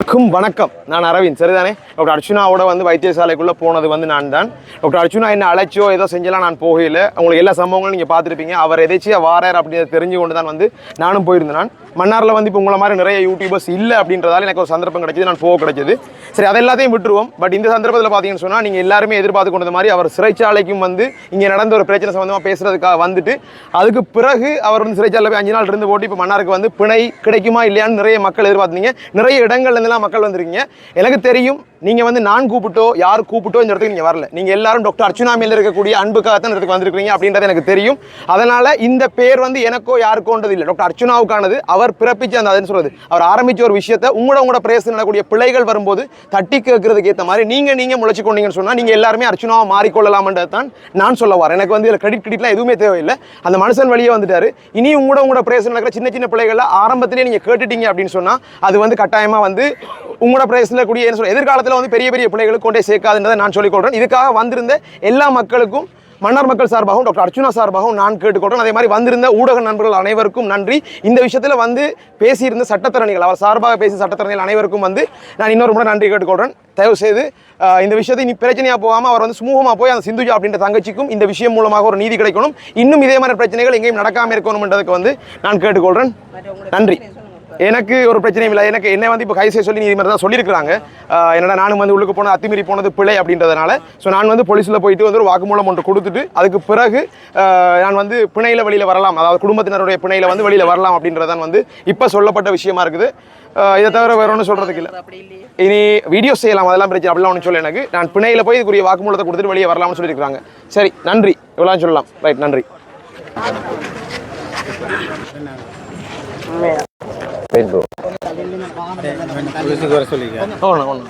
வணக்கம் வணக்கம். நான் அரவிந்த். சரிதானே? டாக்டர் அர்ச்சுனாவோட வந்து வைத்தியசாலைக்குள்ளே போனது வந்து நான் தான் டாக்டர் அர்ச்சுனா என்ன அழைச்சோ ஏதோ செஞ்சலாம் நான் போகல உங்களுக்கு எல்லா சம்பவங்களும் நீங்கள் பார்த்துருப்பீங்க. அவர் எதேச்சியாக வாரார் அப்படின்றத தெரிஞ்சு கொண்டு தான் வந்து நானும் போயிருந்தேன் நான். மன்னாரில் வந்து இப்போ உங்களை மாதிரி நிறைய யூடியூபர்ஸ் இல்லை அப்படின்றதால எனக்கு ஒரு சந்தர்ப்பம் கிடைச்சது நான் போக கிடைச்சது சரி அதெல்லாத்தையும் விட்டுருவோம். பட் இந்த சந்தர்ப்பத்தில் பார்த்தீங்கன்னு சொன்னால் நீங்கள் எல்லாருமே எதிர்பார்த்து கொண்டது மாதிரி அவர் சிறைச்சாலைக்கும் வந்து இங்கே நடந்த ஒரு பிரச்சனை சம்மந்தமாக பேசுகிறதுக்காக வந்துட்டு அதுக்கு பிறகு அவர் வந்து சிறைச்சாலை போய் அஞ்சு நாள் இருந்து போட்டு இப்போ மன்னாருக்கு வந்து பிணை கிடைக்குமா இல்லையான்னு நிறைய மக்கள் எதிர்பார்த்தீங்க நிறைய இடங்கள்லேருந்துலாம் மக்கள் வந்திருக்கீங்க. எனக்கு தெரியும் நீங்கள் வந்து நான் கூப்பிட்டோ யார் கூப்பிட்டோ இந்த இடத்துக்கு நீங்கள் வரல. நீங்கள் எல்லாரும் டாக்டர் அர்ச்சுனா இருக்கக்கூடிய அன்புக்காகத்தான் இடத்துக்கு வந்திருக்கீங்க அப்படின்றது எனக்கு தெரியும். அதனால் இந்த பேர் வந்து எனக்கோ யாருக்கோன்றது இல்லை. டாக்டர் அர்ச்சுனாவுக்கானது. அவர் பிறப்பிச்ச அந்த அதுன்னு சொல்கிறது அவர் ஆரம்பித்த ஒரு விஷயத்தை உங்களோட உங்களோட பிரேசன் நடக்கக்கூடிய பிள்ளைகள் வரும்போது தட்டி கேட்கறதுக்கு ஏற்ற மாதிரி நீங்கள் நீங்கள் முளைச்சிக்கொண்டீங்கன்னு கொண்டீங்கன்னு நீங்கள் எல்லாருமே அர்ச்சுனாவை மாறிக்கொள்ளலாம்ன்றது தான் நான் சொல்ல வரேன். எனக்கு வந்து இதில் கிரெடிட் கிரெடிட்லாம் எதுவுமே தேவையில்லை. அந்த மனுஷன் வழியே வந்துட்டாரு. இனி உங்களோட உங்களோட பிரேசன் நடக்கிற சின்ன சின்ன பிள்ளைகளை ஆரம்பத்திலே நீங்கள் கேட்டுட்டீங்க அப்படின்னு சொன்னால் அது வந்து கட்டாயமாக வந்து உங்களோட பிரதேசத்தில் கூடிய என்ன எதிர்காலத்தில் வந்து பெரிய பெரிய பிள்ளைகளுக்கு கொண்டே சேர்க்காதுன்றதை நான் சொல்லிக்கொள்கிறேன் இதுக்காக வந்திருந்த எல்லா மக்களுக்கும் மன்னர் மக்கள் சார்பாகவும் டாக்டர் அர்ச்சுனா சார்பாகவும் நான் கேட்டுக்கொள்கிறேன் அதே மாதிரி வந்திருந்த ஊடக நண்பர்கள் அனைவருக்கும் நன்றி. இந்த விஷயத்தில் வந்து பேசியிருந்த சட்டத்திறனிகள் அவர் சார்பாக பேசிய சட்டத்திறனிகள் அனைவருக்கும் வந்து நான் இன்னொரு முறை நன்றி கேட்டுக்கொள்கிறேன் தயவு செய்து இந்த விஷயத்தை இனி பிரச்சனையாக போகாமல் அவர் வந்து சுமூகமாக போய் அந்த சிந்துஜா அப்படின்ற தங்கச்சிக்கும் இந்த விஷயம் மூலமாக ஒரு நீதி கிடைக்கணும். இன்னும் இதே மாதிரி பிரச்சனைகள் எங்கேயும் நடக்காமல் இருக்கணும்ன்றதுக்கு வந்து நான் கேட்டுக்கொள்கிறேன் நன்றி. எனக்கு ஒரு பிரச்சனையும் இல்லை. எனக்கு என்ன வந்து இப்போ கை செய்ய சொல்லி நீதிமன்றம் தான் சொல்லியிருக்கிறாங்க. ஆஹ் என்னடா நானும் வந்து உள்ளுக்கு போன அத்துமீறி போனது பிழை அப்படின்றதுனால. ஸோ நான் வந்து போலீஸில் போயிட்டு வந்து ஒரு வாக்குமூலம் ஒன்று கொடுத்துட்டு அதுக்கு பிறகு நான் வந்து பிணையில் வெளியில் வரலாம். அதாவது குடும்பத்தினருடைய பிணையில் வந்து வெளியில் வரலாம் அப்படின்றதான் வந்து இப்போ சொல்லப்பட்ட விஷயமா இருக்குது. இதை தவிர வேற ஒன்றும் சொல்கிறதுக்கு இல்லை. இனி வீடியோ செய்யலாம். அதெல்லாம் பிரச்சனை அப்படிலாம் ஒன்றும் சொல்ல எனக்கு. நான் பிணையில் போய் இதுக்குரிய வாக்குமூலத்தை கொடுத்துட்டு வெளியே வரலாம்னு சொல்லியிருக்காங்க சரி நன்றி. இவ்வளோ சொல்லலாம். ரைட் நன்றி. ரைட் ப்ரோ சொல்லிக்க ஒன்று ஒன்று